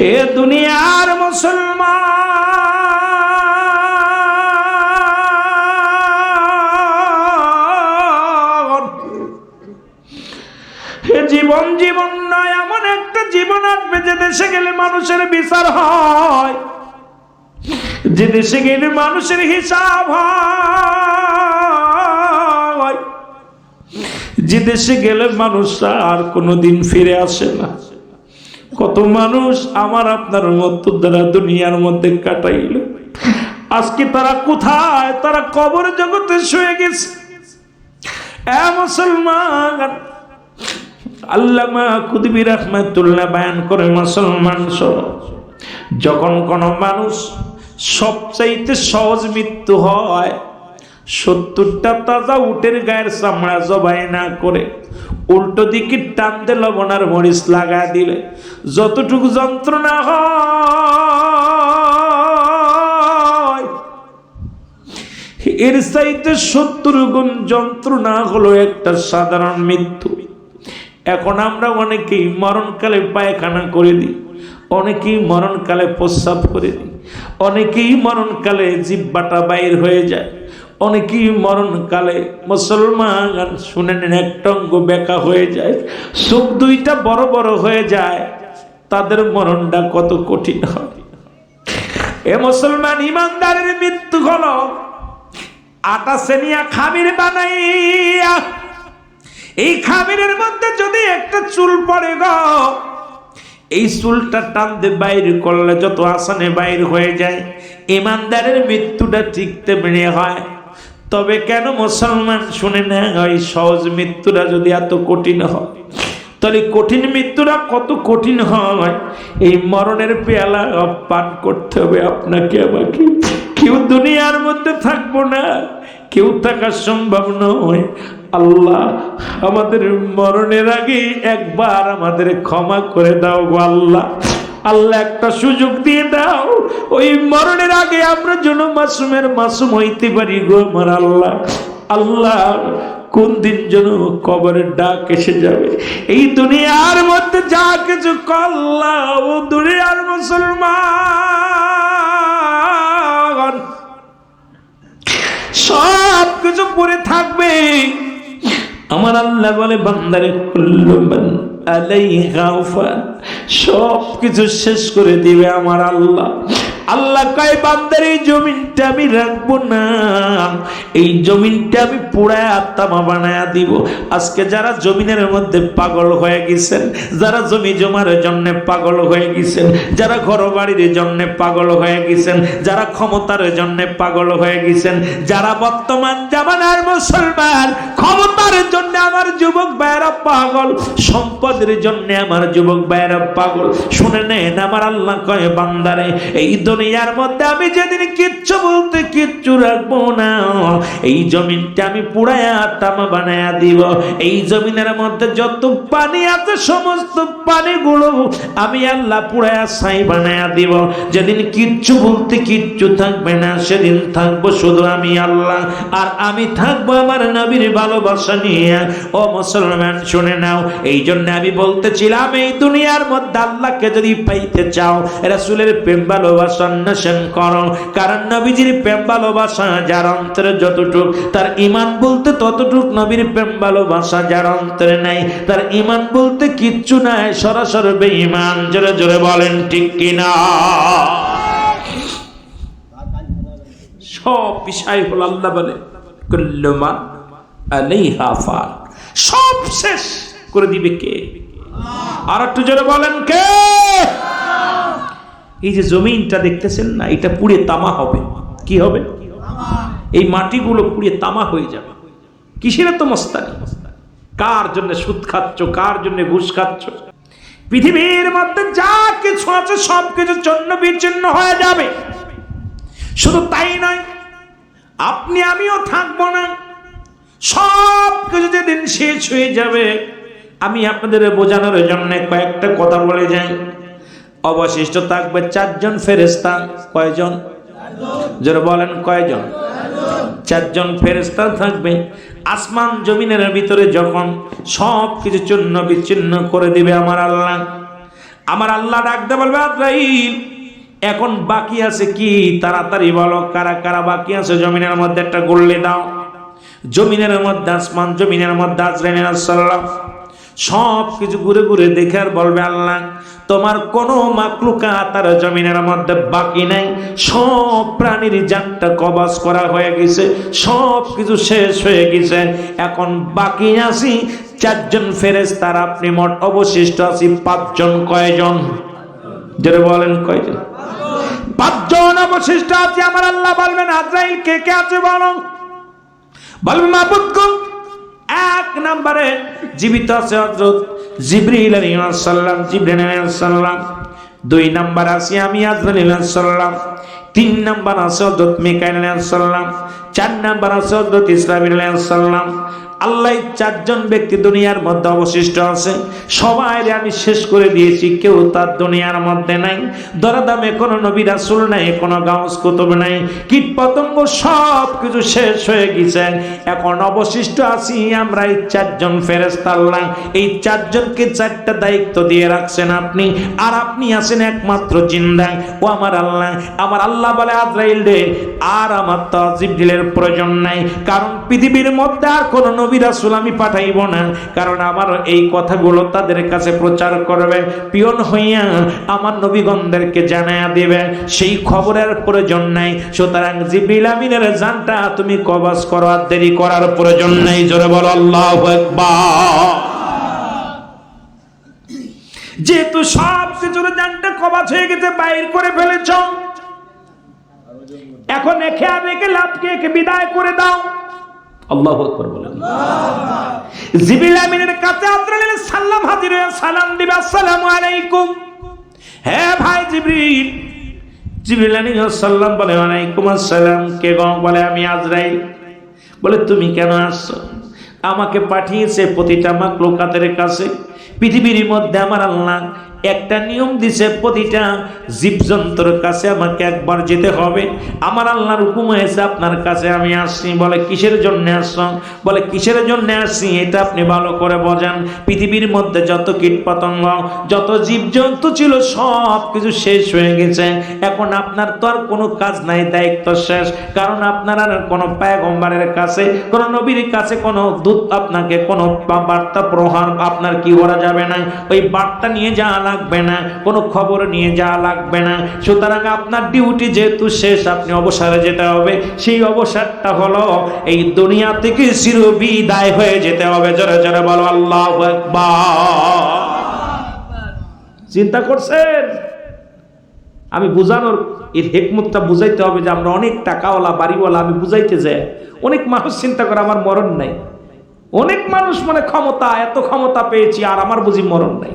এ দুনিয়ার মুসলমান। জীবন জীবন নয়, এমন একটা জীবন আসবে যে দেশে গেলে মানুষের বিচার হয়। যে দেশে গেলে মানুষের হিসাব হয়। যে দেশে গেলে মানুষ আর কোনোদিন ফিরে আসে না। কত মানুষ আমার আপনার মতো দ্বারা দুনিয়ার মধ্যে কাটাইল। আজকে তারা কোথায়? তারা কবর জগতে শুয়ে গেছে। মুসলমান, আল্লামা কুদবি রহমাতুল্লাহ বায়ান করে মুসলমান সহ, যখন কোনো মানুষ সবচাইতে সহজ মৃত্যু হয়, সত্তরটা তাজা উটের গায়ের চামড়া জবাই না করে উল্টো দিকে টানতে লবণার মরিচ লাগা দিলে। যতটুকু যন্ত্রণা হয়। এর চাইতে সত্তর গুণ যন্ত্রণা হলো একটা সাধারণ মৃত্যু। এখন আমরা অনেকেই মরণকালে পায়খানা করে দিই, অনেকেই মরণকালে প্রস্রাব করে দিই, অনেকেই মরণকালে জিব্বাটা বাইর হয়ে যায়। অনেকেই মরণকালে মুসলমান শুনে নেন, একটা অঙ্গ বেকা হয়ে যায়, চোখ দুইটা বড় বড় হয়ে যায়, তাদের মরণটা কত কঠিন হয়। এ মুসলমান ইমানদারের মৃত্যু হল, আটা সেনিয়া খামির বানাইয়া, এই খামিরের মধ্যে যদি একটা চুল পড়ে গো, এই চুলটা টানতে বাইর করলে যত আসানে বাইর হয়ে যায়, ইমানদারের মৃত্যুটা ঠিক তেমনি হয়। তবে কেন মুসলমান শুনে না ওই সহজ মৃত্যুটা যদি এত কঠিন হয়? তাহলে কঠিন মৃত্যুটা কত কঠিন হয়? এই মরণের পেয়ালা পান করতে হবে আপনাকে, আমাকে। কেউ দুনিয়ার মধ্যে থাকব না, কেউ থাকা সম্ভব নয়। আল্লাহ আমাদের মরণের আগে একবার আমাদের ক্ষমা করে দাও আল্লাহ। আল্লাহ একটা সুযোগ দিয়ে দাও। ওই মরণের আগে আমরা যেন মাসুমের মাসুম হইতে পারি গো আমার আল্লাহ। আল্লাহ, কোন দিন যেন কবরের ডাক এসে যাবে। এই দুনিয়ার মধ্যে যা কিছু কল্লা ও দুনিয়ার মুসলমান। সব কিছু পরে থাকবে। আমার আল্লাহ বলে, বান্দারে কুল্লুমান আলাইহা সব কিছু শেষ করে দিবে আমার আল্লাহ। আল্লাহ কয়, বান্দার, এই জমিনটা আমি রাখব না। এই জমিনটা আমি পুরায় আত্মা বানায়া দিব। আজকে যারা জমিনের মধ্যে পাগল হয়ে গেছেন, যারা জমি জমার জন্য পাগল হয়ে গেছেন, যারা ঘর বাড়ির জন্য পাগল হয়ে গেছেন, যারা ক্ষমতার জন্য পাগল হয়ে গেছেন, যারা বর্তমান জামানার মুসলমান, ক্ষমতার জন্য আমার যুবক ভাইয়েরা পাগল, সম্পদের জন্য আমার যুবক ভাইয়েরা পাগল। শুনে নেন, আমার আল্লাহ কয়, বান্দারে, এই দুনিয়ার মধ্যে আমি যেদিন কিচ্ছু বলতে কিচ্ছু রাখব না। এই জমিনটা আমি পুরায়া তামা বানায়া দিব। এই জমিনের মধ্যে যত পানি আছে, সমস্ত পানিগুলো আমি আল্লাহ পুরায়া ছাই বানায়া দিব। যেদিন কিচ্ছু বলতে কিচ্ছু থাকবে না, সেদিন থাকব শুধু আমি আল্লাহ। আর আমি থাকব আমার নবীর ভালোবাসা নিয়ে। ও মুসলমান, শুনে নাও। এই জন্য আমি বলতেছিলাম, এই দুনিয়ার মধ্যে আল্লাহকে যদি পাইতে চাও, রাসূলের প্রেম ভালোবাসা করো কারণ নবীজির প্রেম ভালোবাসা যার অন্তরে যতটুক, তার ইমান বলতে ততটুক নবীর প্রেম ভালোবাসা যার অন্তরে নাই। তার ইমান বলতে কিচ্ছু নাই, সরাসরি বেঈমান। জোরে জোরে বলেন, ঠিক কিনা? সব বিষয় হল আল্লাহ বলে কুল্লুমান আলাইহা সব শেষ করে দিবে কে? আর একটু জোরে বলেন, কে? এই যে জমিনটা দেখতেছেন না, এটা পুড়ে তামা হবে। কি হবে? এই মাটিগুলো পুড়ে তামা হয়ে যাবে। কিসের তো মস্তানি? কার জন্য সুদ খাচ্ছ, কার জন্য ঘুষ খাচ্ছ? পৃথিবীর মধ্যে যা কিছু আছে, সব কিছু চন্ন বিচ্ছিন্ন হয়ে যাবে। শুধু তাই নয়, আপনি, আমিও থাকব না। সব কিছু যেদিন শেষ হয়ে যাবে, আমি আপনাদের বোঝানোর জন্য কয়েকটা কথা বলে যাই। অবশিষ্ট থাকবে চারজন ফেরেস্তা কয়জন? যারা বলেন, কয়জন? চারজন ফেরেস্তা থাকবে। আসমান জমিনের ভিতরে যখন সব কিছু চূর্ণ বিচ্ছিন্ন করে দিবে আমার আল্লাহ। আমার আল্লাহ ডাকতে বলবে এখন বাকি আছে কি? তাড়াতাড়ি বলো, কারা কারা বাকি আছে? জমিনের মধ্যে একটা গড়লে দাও। জমিনের মধ্যে আসমান, জমিনের মধ্যে আজরাইল সাল্লাম সব কিছু ঘুরে ঘুরে দেখে আর বলবে আল্লাহ, তোমার কোনো মাকলুকা তার জমিনের মধ্যে বাকি নাই। সব প্রাণীর জানটা কবাস করা হয়ে গেছে, সব কিছু শেষ হয়ে গেছে। এখন বাকি আছি, চারজন ফেরেস তার আপনি মোট অবশিষ্ট আছি পাঁচজন, কয়জন? যেটা বলেন কয়জন? পাঁচজন অবশিষ্ট আছে, আমার আল্লাহ বলবেন, আজরাইল কে কে আছে বলো? বলবে মাহবুদ এক নম্বরে জীবিত আছে হজরত জিবরিল আলাইহিসসালাম জিব্রিল জিবরিল আলাইহিস সালাম। দুই নাম্বার আছে আমি আজরাইল আলাইহিসসালাম তিন নাম্বার আছে হজরত মিকাইল আলাইহিসসালাম চার নাম্বার আছে হজরত ইসরাফিল আলাইহিস সালাম। আল্লাহ চারজন ব্যক্তি দুনিয়ার মধ্যে অবশিষ্ট আছে। সবাই আমি শেষ করে দিয়েছি, কেউ তার দুনিয়ার মধ্যে নাই। দরাদামে কোনো নবী রাসূল নাই, কোনো গাউস কুতুব নাই। কীট পতঙ্গ সব কিছু শেষ হয়ে গেছে। এখন অবশিষ্ট আছি, আমরা এই চারজন ফেরেশতা আল্লাহ। এই চারজনকে চারটা দায়িত্ব দিয়ে রাখছেন আপনি। আর আপনি আছেন একমাত্র জিন্দা। ও আমার আল্লাহ আমার আল্লাহ বলে আজরাইল রে, আর আমার তো জিবরিলের প্রয়োজন নাই। কারণ পৃথিবীর মধ্যে আর কোনো নবী রাসূল আমি পাঠাইব না। কারণ আমার এই কথাগুলো তাদের কাছে প্রচার করবে, পিয়ন হইয়া আমার নবীগণদেরকে জানায়া দেবে। সেই খবরের প্রয়োজন নাই। সুতরাং জিবরিল আমিনের জানটা তুমি কবাস করো আর দেরি করার প্রয়োজন নাই। জোরে বলো, আল্লাহু যেহেতু সব কিছুর জানটা কবাস হয়ে গেছে, বাইর করে ফেলেছ। এখন একে আবেগে লাভকে একে বিদায় করে দাও। আল্লাহু আকবার জিবরিল আমিনের কাছে আজরাইল সালাম হাজির সালাম দিবে, আসসালামু আলাইকুম। ভাই জিবরিল জিবরিল সালাম বলে, ওয়ালাইকুম আসসালাম, কে গো? বলে, আমি আজরাইল। বলে, তুমি কেন আসছো? আমাকে পাঠিয়েছে প্রতিটা মাকলুকাতের কাছে। পৃথিবীর মধ্যে আমার আল্লাহ একটা নিয়ম দিছে প্রতিটা জীবজন্তুর কাছে আমাকে একবার যেতে হবে। আমার আল্লাহর হুকুম হয়েছে, আপনার কাছে আমি আসছি। বলে, কিসের জন্য আসছো? বলে, কিসের জন্য আসছি? এটা আপনি ভালো করে বোঝান। পৃথিবীর মধ্যে যত কীট পতঙ্গ যত জীবজন্তু ছিল, সব কিছু শেষ হয়ে গেছে। এখন আপনার তো আর কোনো কাজ নাই, দায়িত্ব শেষ। কারণ আপনার আর কোনো পায়গম্বারের কাছে, কোনো নবীর কাছে কোনো দূত আপনাকে, কোনো বার্তা প্রহার আপনার কি করা যাবে না। ওই বার্তা নিয়ে যাওয়া লাগবে না, কোনো খবর নিয়ে যাওয়া লাগবে না। সুতরাং আপনার ডিউটি যেহেতু শেষ, আপনি অবসরে যেতে হবে। সেই অবসরটা হলো, এই দুনিয়া থেকে চির বিদায় হয়ে যেতে হবে। জোরে জোরে বলো, আল্লাহ চিন্তা করছেন? আমি বুঝানোর এর হেকমতটা বুঝাইতে হবে যে আমরা অনেক টাকাওয়ালা, বাড়িওয়ালা, আমি বুঝাইতে যাই। অনেক মানুষ চিন্তা করে আমার মরণ নাই। অনেক মানুষ মানে ক্ষমতা, এত ক্ষমতা পেয়েছি আর আমার বুঝি মরণ নাই।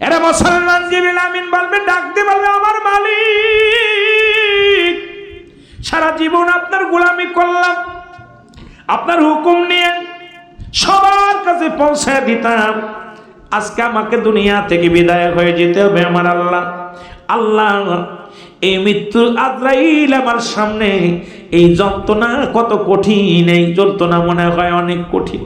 এরা মুসলমান জিবিল আমিন বলবে ডাকতে বলবে, আমার মালিক, সারা জীবন আপনার গোলামি করলাম, আপনার হুকুম নিয়ে সবার কাছে পৌঁছায় দিতাম। আজকে আমাকে দুনিয়া থেকে বিদায় হয়ে যেতে হবে আমার আল্লাহ। আল্লাহ এই মৃত্যুর আদ্রাইল আমার সামনে। এই যন্ত্রণা কত কঠিন, এই যন্ত্রণা মনে হয় অনেক কঠিন।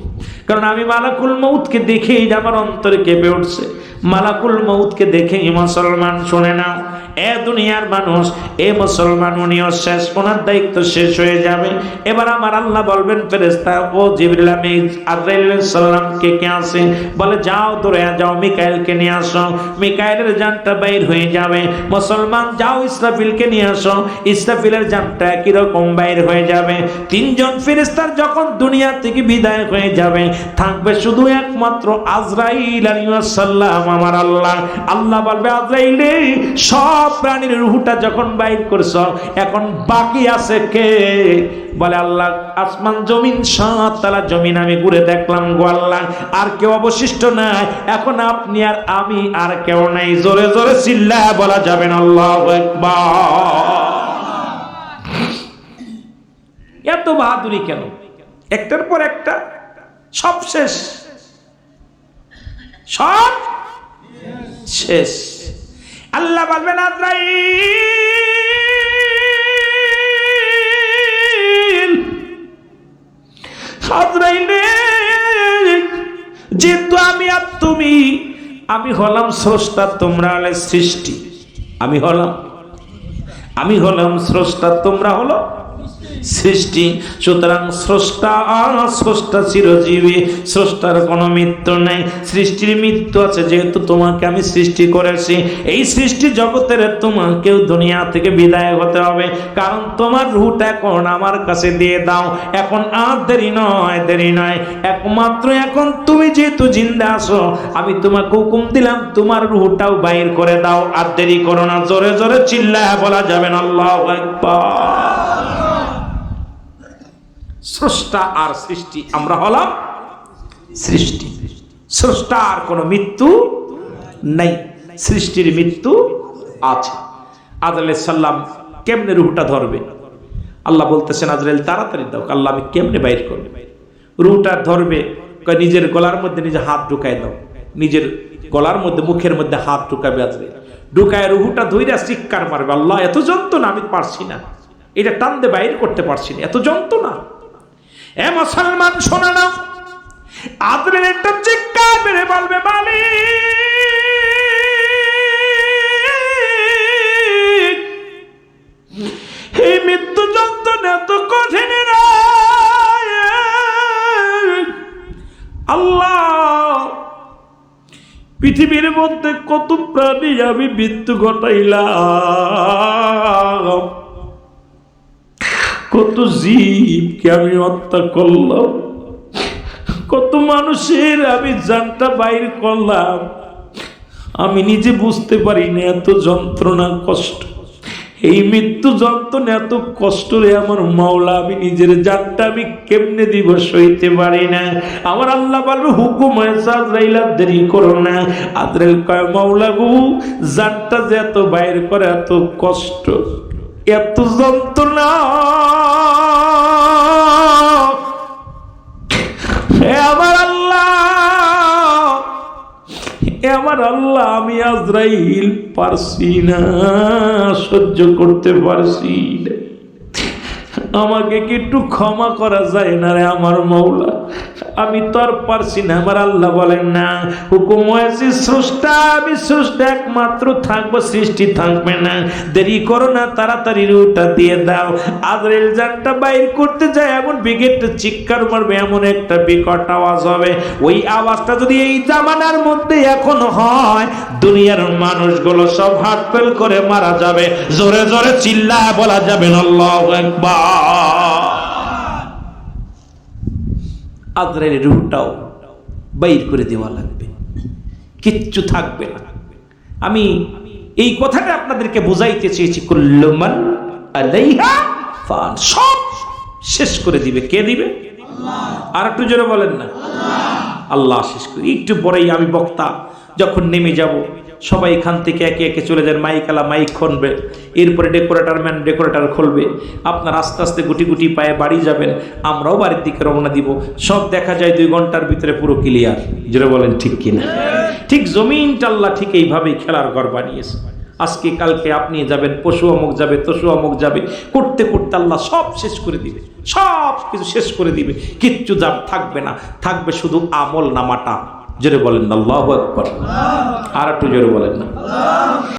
কারণ আমি মালাকুল মৌতকে দেখেই আমার অন্তরে কেঁপে উঠছে। মালাকুল মৌতকে দেখেই মুসলমান শোনে নাও এ দুনিয়ার মানুষ, এ মুসলমান, উনিও শেষ, ওনার দায়িত্ব শেষ হয়ে যাবে। এবার আমার আল্লাহ বলবেন ফেরেস্তা ও জিবরিল আমি আজরাইল সাল্লামকে কে আসে বলে, যাও দূরে, যাও মিকাইলকে নিয়ে আসো। মিকাইলের জানটা বাইর হয়ে যাবে। মুসলমান, যাও ইসরাফিলকে নিয়ে আসো। ইসরাফিলের জানটা একই রকম বাইর হয়ে যাবে? তিনজন ফেরেস্তার যখন দুনিয়া থেকে বিদায় হয়ে যাবে, থাকবে শুধু একমাত্র আজরাইল আলাইহিস সালাম, আমার আল্লাহ। আল্লাহ বলবে, আজরাইলে রে সব প্রাণীর রুহটা যখন বাইর করছ, এখন বাকি আছে কে? বলে আল্লাহ, আসমান জমিন সাত তালা জমিন আমি ঘুরে দেখলাম গো আল্লাহ, আর কেউ অবশিষ্ট নাই। এখন আপনি আর আমি আর কেউ নাই। জোরে জোরে চিল্লা বলা যাবে না, আল্লাহ এত বাহাদুরি কেন? একটার পর একটা, সব শেষ। সব শেষ। আল্লাহ বলবেন আজরাইল আজরাইল যেহেতু আমি আর তুমি, আমি হলাম স্রষ্টা তোমরা হলে সৃষ্টি। আমি হলাম। আমি হলাম স্রষ্টা, তোমরা হলো সৃষ্টি। সুতরাং স্রষ্টা স্রষ্টা চিরজীবী। স্রষ্টার কোনো মৃত্যু নেই। সৃষ্টির মৃত্যু আছে, যেহেতু তোমাকে আমি সৃষ্টি করেছি। এই সৃষ্টি জগতের তোমাকেও দুনিয়া থেকে বিদায় হতে হবে। কারণ তোমার রুহটা এখন আমার কাছে দিয়ে দাও। এখন আর দেরি নয় দেরি নয়। একমাত্র এখন তুমি যেহেতু জিন্দা আছো, আমি তোমাকে হুকুম দিলাম, তোমার রুহটাও বাইর করে দাও। আর দেরি করো না, জোরে জোরে চিল্লায় বলা যাবে না। আল্লাহ একবার স্রষ্টা আর সৃষ্টি আমরা হলাম সৃষ্টি। স্রষ্টা আর কোনো মৃত্যু নেই, সৃষ্টির মৃত্যু আছে। আদরাইল সাল্লাম কেমনে রুহটা ধরবে? আল্লাহ বলতেছেন আজরাইল তাড়াতাড়ি দাও, আল্লাহ আমি কেমনে বাইর করবে? রুহটা ধরবে নিজের গলার মধ্যে নিজে হাত ঢুকায় দাও, নিজের গলার মধ্যে, মুখের মধ্যে হাত ঢুকাবে আজরাইল ঢুকায় রুহুটা ধইরা চিৎকার মারবে, আল্লাহ, এত যন্ত্রণা আমি পারছি না। এটা টানতে বাইর করতে পারছি না, এত যন্ত্রণা। এ মুসলমান, শোনা নাও আদরের একটা চিৎকার মেরে বলবে, মালিক, এই মৃত্যু যন্ত্রণা এত কঠিন। আল্লাহ, পৃথিবীর মধ্যে কত প্রাণী আমি মৃত্যু ঘটাইলাম কত জীবকে আমি হত্যা করলাম। কত মানুষের আমি জানটা বাইর করলাম। আমি নিজে বুঝতে পারি না এত যন্ত্রণা, কষ্ট। এই মৃত্যু যন্ত্রণা, এত কষ্ট রে আমার মাওলা, আমি নিজের জানটা আমি কেমনে দিব সইতে পারি না। আমার আল্লাহ বলবে, হুকুম হয়েছে আজরাইল দেরি করো না। আজরাইল কয়, মাওলা গু, জানটা যে এত বাইর করে, এত কষ্ট, এত যন্ত্রণা। আল্লাহ, আমি আজরাইল পারছি না, সহ্য করতে পারছি আমাকে কি একটু ক্ষমা করা যায় না রে আমার মৌলা? আমি তো আর পারছি না। আমার আল্লাহ বলেন, না, হুকুম হয়েছে, স্রষ্টা আমি স্রষ্টা, একমাত্র থাকব, সৃষ্টি থাকবে না। দেরি করো না, তাড়াতাড়ি রুটা দিয়ে দাও। আদরেল জানটা বাইর করতে যায়, এমন বিকেটটা চিৎকার মারবে, এমন একটা বিকট আওয়াজ হবে। ওই আওয়াজটা যদি এই জামানার মধ্যে এখন হয়, দুনিয়ার মানুষগুলো সব হাট করে মারা যাবে। জোরে জোরে চিল্লা বলা যাবে না আল্লাহু আকবার। আজরাইলের রুহটাও বাইর করে দেওয়া লাগবে। কিচ্ছু থাকবে না। আমি এই কথাটা আপনাদেরকে বোঝাইতে চেয়েছি কুল্লুমান আলাইহা ফান সব শেষ করে দিবে। কে দিবে? আর একটু জোরে বলেন না। আল্লাহ শেষ করে একটু পরেই আমি বক্তা যখন নেমে যাব সবাই এখান থেকে একে একে চলে যান মাইক আলা মাইক খুলবে এরপরে ডেকোরেটার ম্যান ডেকোরেটার খুলবে। আপনার আস্তে আস্তে গুটি গুটি পায়ে বাড়ি যাবেন, আমরাও বাড়ির দিকে রওনা দিব। সব দেখা যায় দুই ঘণ্টার ভিতরে পুরো ক্লিয়ার যেটা বলেন, ঠিক কিনা? ঠিক জমিনটা আল্লাহ ঠিক এইভাবেই খেলার ঘর বানিয়েছে। আজকে কালকে আপনি যাবেন, পশু অমুক যাবে তসু অমুক যাবে। করতে করতে আল্লাহ সব শেষ করে দিবে। সব কিছু শেষ করে দিবে। কিচ্ছু যা থাকবে না। থাকবে শুধু আমল নামাটা। জোরে বলেন না আল্লাহ একবার আর একটু জোরে বলেন না।